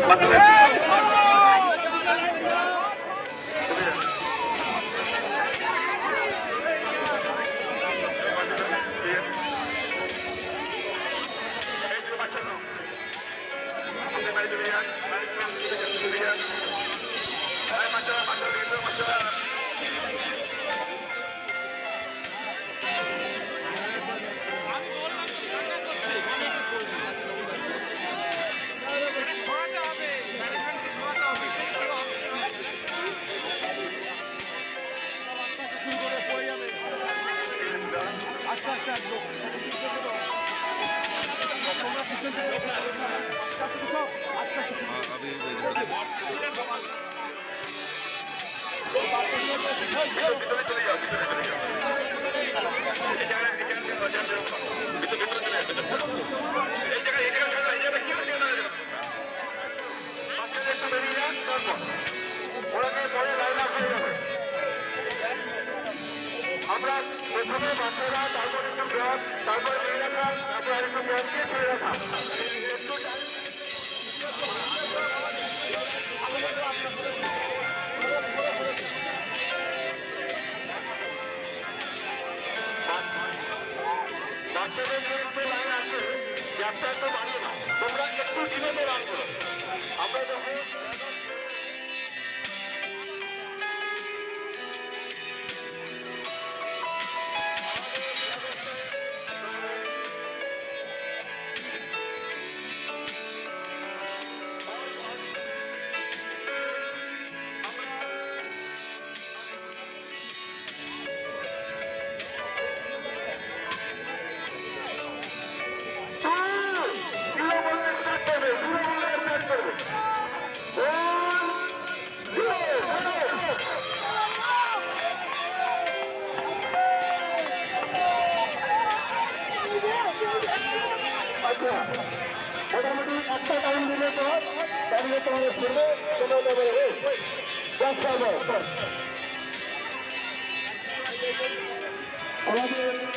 Vamos! ভিতরে চলে যাও ভিতরে আমরা প্রথমে বাচ্চারা তারপর একটু ব্যাগ তারপর মেয়েরা তারপর একটু ব্যাগ দিয়ে ছেড়ে রাখা একটু বাচ্চাদের যে একটু লাইন আছে করো আমরা যখন আচ্ছা মোটামুটি একটা টাইম দিলে তো তাহলে তোমার শুনবে তোমার যাবে আমাদের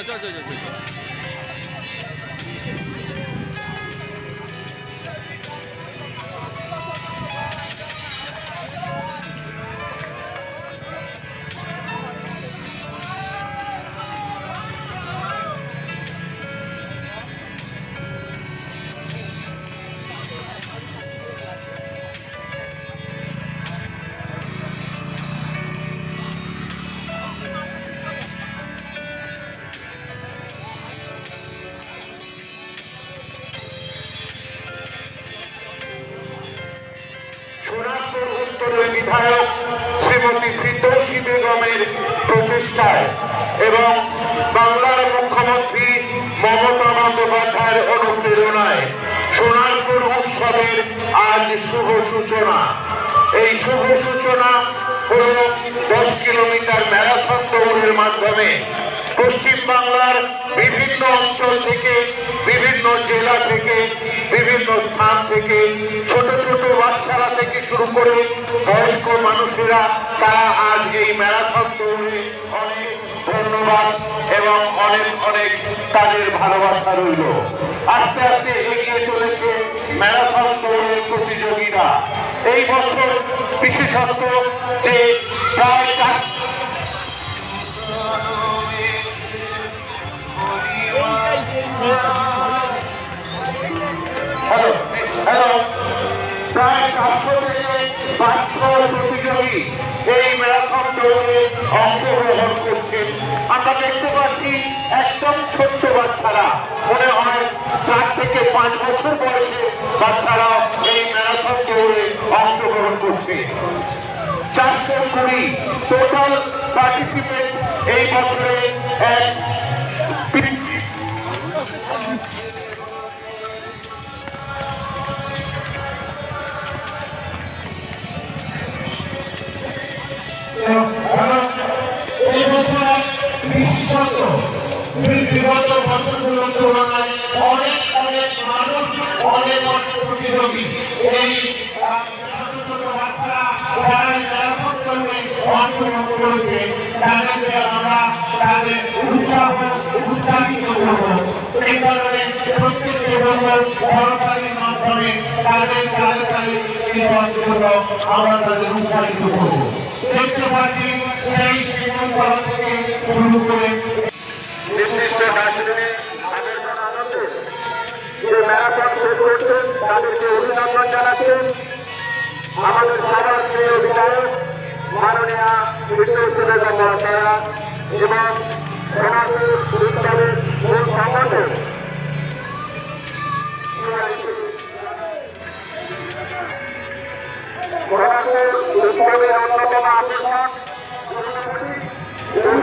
না না চল চল উত্তরের বিধায়ক শ্রীমতী ফিরদৌসী বেগমের প্রচেষ্টায় এবং বাংলার মুখ্যমন্ত্রী মমতা বন্দ্যোপাধ্যায়ের অনুপ্রেরণায় সোনারপুর উৎসবের আজ শুভ সূচনা। এই শুভ সূচনা হল দশ কিলোমিটার ম্যারাথন দৌড়ের মাধ্যমে পশ্চিম বাংলার বিভিন্ন অঞ্চল থেকে, বিভিন্ন জেলা থেকে, বিভিন্ন স্থান থেকে, ছোট ছোট বাচ্চারা থেকে শুরু করে বয়স্ক মানুষেরা তারা আজ এই ম্যারাথন দৌড়ে অনেক ধন্যবাদ এবং অনেক অনেক তাদের ভালোবাসা রইল। আস্তে আস্তে এগিয়ে চলেছে ম্যারাথন দৌড়ের প্রতিযোগীরা। এই বছর বিশেষত্ব যে প্রায় হয় চার থেকে পাঁচ বছর বয়সে বাচ্চারা এই ম্যারাথন দৌড়ে অংশগ্রহণ করছে। চারশো কুড়ি টোটাল পার্টিসিপেট এই বছরে এক বিশেষত বিগত বছরগুলোর তুলনায় অনেক অনেক মানুষ, অনেক অনেক প্রতিযোগী। এই ছোট ছোট বাচ্চারা যারা ম্যারাথন দৌড়ে অংশগ্রহণ করেছে, তাদেরকে আমরা তাদের উৎসাহ, উৎসাহিত করব। এই করব। দেখতে পাচ্ছি সেই শৃঙ্খলা থেকে শুরু করে। নির্দিষ্ট দার্জিলিংয়ে আবেদন আনন্দে যে ম্যারাথন শেষ করছেন তাদেরকে অভিনন্দন জানাচ্ছেন আমাদের সবার প্রিয় বিধায়ক মাননীয় বিষ্ণু মহাশয়া এবং সোনাপুর উৎসবের মূল সংগঠক। সোনাপুর উৎসবের অন্যতম আকর্ষণ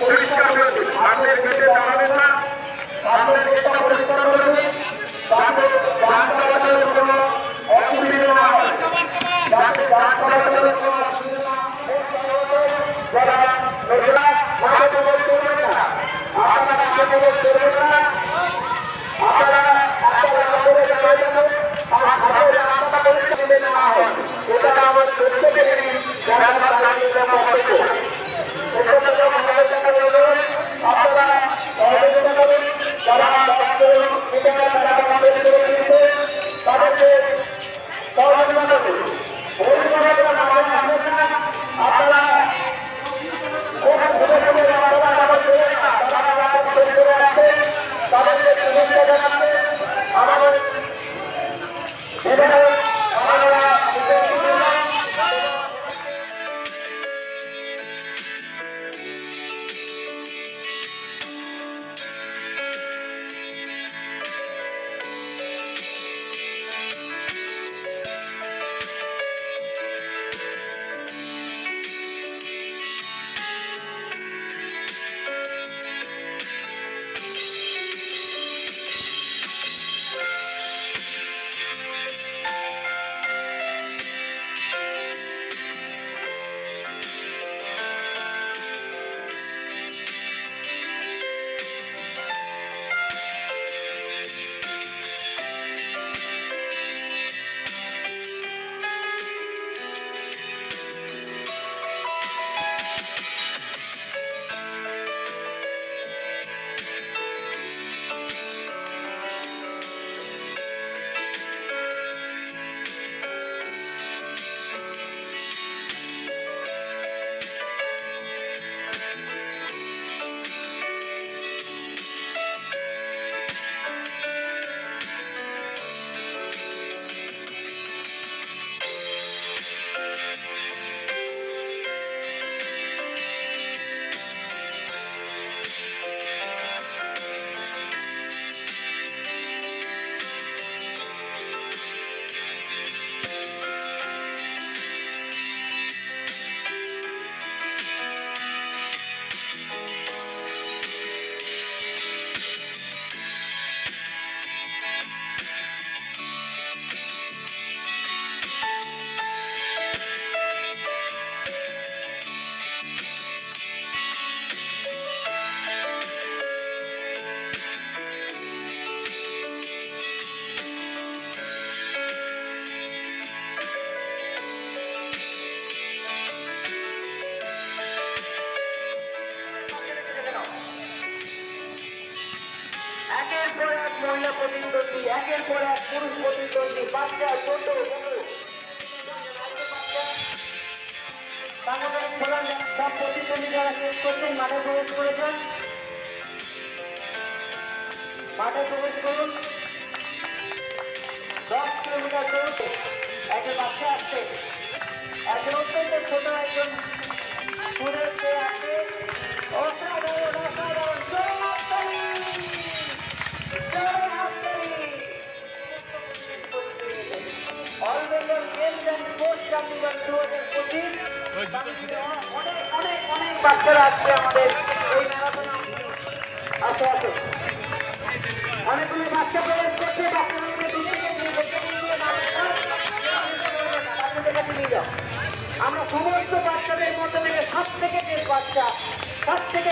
পরিষ্কার করে দিন। সামনের গেটে দাঁড়াবেন না। সামনের গেটটা পরিষ্কার করে দিন যাতে যান চলাচলের কোনো অসুবিধা না হয়। যাতে যান চলাচলের কোনো করছেন, মাঠে প্রবেশ করেছেন মাঠে প্রবেশ করুন। দশ কিলোমিটার চলছে। একজন বাচ্চা আসছে। একজন অত্যন্ত ছোট একজন স্টুডেন্ট আছে। অসাধারণ বাচ্চারা আসছে আমাদের এই ম্যারাথনে আসো বাচ্চা প্রবেশ করছে আমরা সমস্ত বাচ্চাদের মধ্যে থেকে যে বাচ্চা সব থেকে